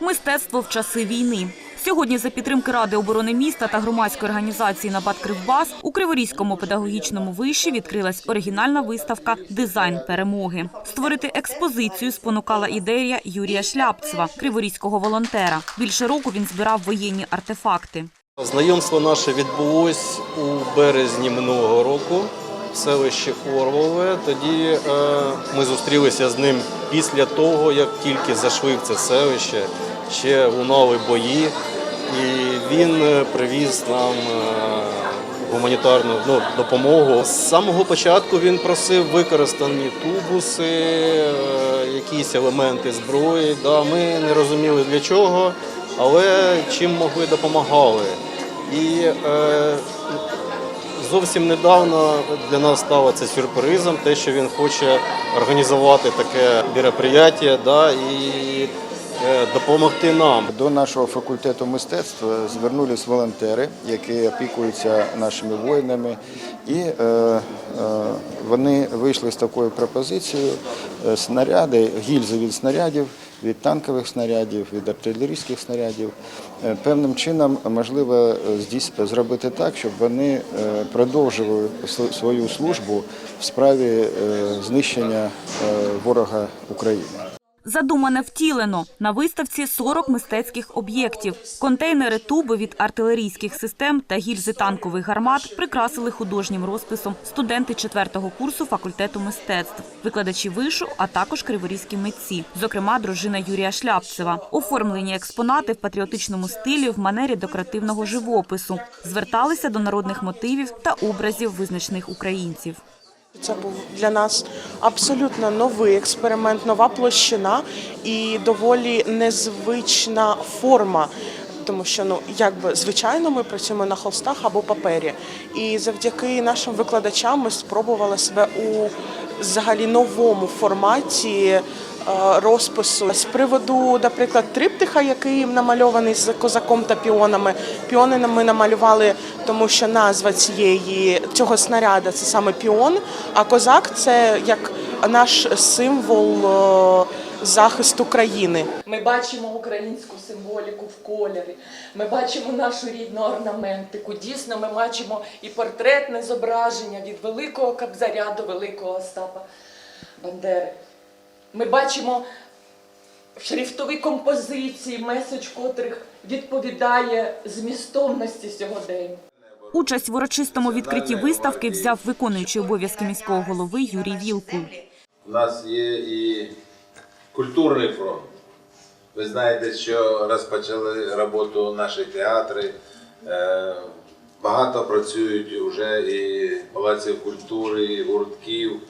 Мистецтво в часи війни. Сьогодні за підтримки Ради оборони міста та громадської організації «Набат Кривбас» у Криворізькому педагогічному виші відкрилась оригінальна виставка Дизайн перемоги. Створити експозицію спонукала ідея Юрія Шляпцева, криворізького волонтера. Більше року він збирав воєнні артефакти. Знайомство наше відбулось у березні минулого року в селищі Орлове. Тоді е, ми зустрілися з ним після того, як тільки зайшли в це селище, ще лунали бої, і він е, привіз нам е, гуманітарну ну, допомогу. З самого початку він просив використані тубуси, е, якісь елементи зброї. Да, ми не розуміли для чого, але чим могли допомагали. І е, зовсім недавно для нас стало це сюрпризом, те, що він хоче організувати таке мероприятие, да, і допомогти нам. До нашого факультету мистецтва звернулись волонтери, які опікуються нашими воїнами, і е, е, вони вийшли з такою пропозицією е, снаряди, гільзи від снарядів, від танкових снарядів, від артилерійських снарядів. Е, Певним чином можливо е, здійс- зробити так, щоб вони е, продовжували свою службу в справі е, знищення е, ворога України. Задумане втілено. На виставці 40 мистецьких об'єктів. Контейнери туби від артилерійських систем та гільзи танкових гармат прикрасили художнім розписом студенти четвертого курсу факультету мистецтв, викладачі вишу, а також криворізькі митці, зокрема дружина Юрія Шляпцева. Оформлені експонати в патріотичному стилі в манері декоративного живопису. Зверталися до народних мотивів та образів визначних українців. Це був для нас абсолютно новий експеримент, нова площина і доволі незвична форма. Тому що ну якби звичайно ми працюємо на холстах або папері, і завдяки нашим викладачам ми спробували себе у взагалі новому форматі розпису з приводу, наприклад, триптиха, який намальований з козаком та піонами. Піони ми намалювали, тому що назва цієї цього снаряда це саме піон. А козак це як наш символ е, захисту країни. Ми бачимо українську символіку в кольорі. Ми бачимо нашу рідну орнаментику. Дійсно, ми бачимо і портретне зображення від Великого Кобзаря до Великого Остапа Бандери. Ми бачимо шрифтові композиції, меседж котрих відповідає змістовності сьогодення. Участь в урочистому відкритті виставки взяв виконуючий обов'язки міського голови Юрій Вілкул. У нас є і культурний фронт. Ви знаєте, що розпочали роботу наші театри. Е, Багато працюють вже і палаців культури, і гуртків,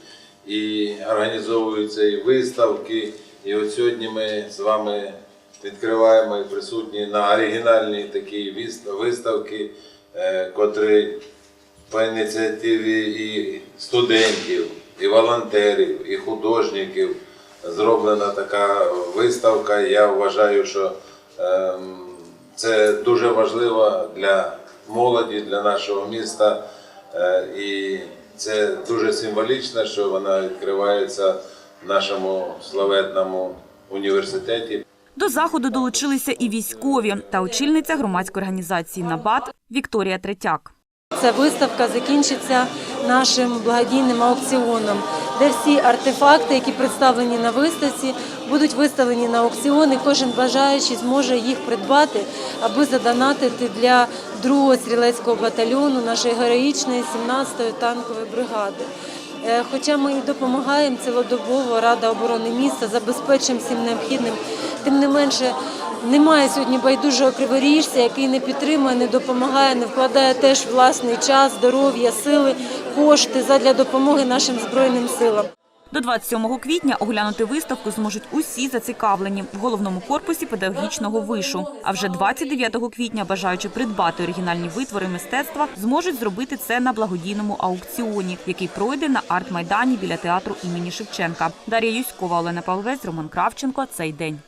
і організовуються і виставки. І от сьогодні ми з вами відкриваємо і присутні на оригінальній такій вис- виставці, е, котрі по ініціативі і студентів, і волонтерів, і художників зроблена така виставка. Я вважаю, що ем, це дуже важливо для молоді, для нашого міста. Е, і це дуже символічно, що вона відкривається в нашому славетному університеті. До заходу долучилися і військові та очільниця громадської організації «Набат» Вікторія Третяк. Ця виставка закінчиться нашим благодійним аукціоном, де всі артефакти, які представлені на виставці, будуть виставлені на аукціон, і кожен бажаючий зможе їх придбати, аби задонатити для другого стрілецького батальйону нашої героїчної 17-ї танкової бригади. Е, Хоча ми і допомагаємо цілодобово, Рада оборони міста забезпечуємо всім необхідним, тим не менше немає сьогодні байдужого криворіжця, який не підтримує, не допомагає, не вкладає теж власний час, здоров'я, сили, кошти задля допомоги нашим збройним силам. До 27 квітня оглянути виставку зможуть усі зацікавлені в головному корпусі педагогічного вишу. А вже 29 квітня, бажаючи придбати оригінальні витвори мистецтва, зможуть зробити це на благодійному аукціоні, який пройде на арт-майдані біля театру імені Шевченка. Дар'я Юськова, Олена Павловець, Роман Кравченко. Цей день.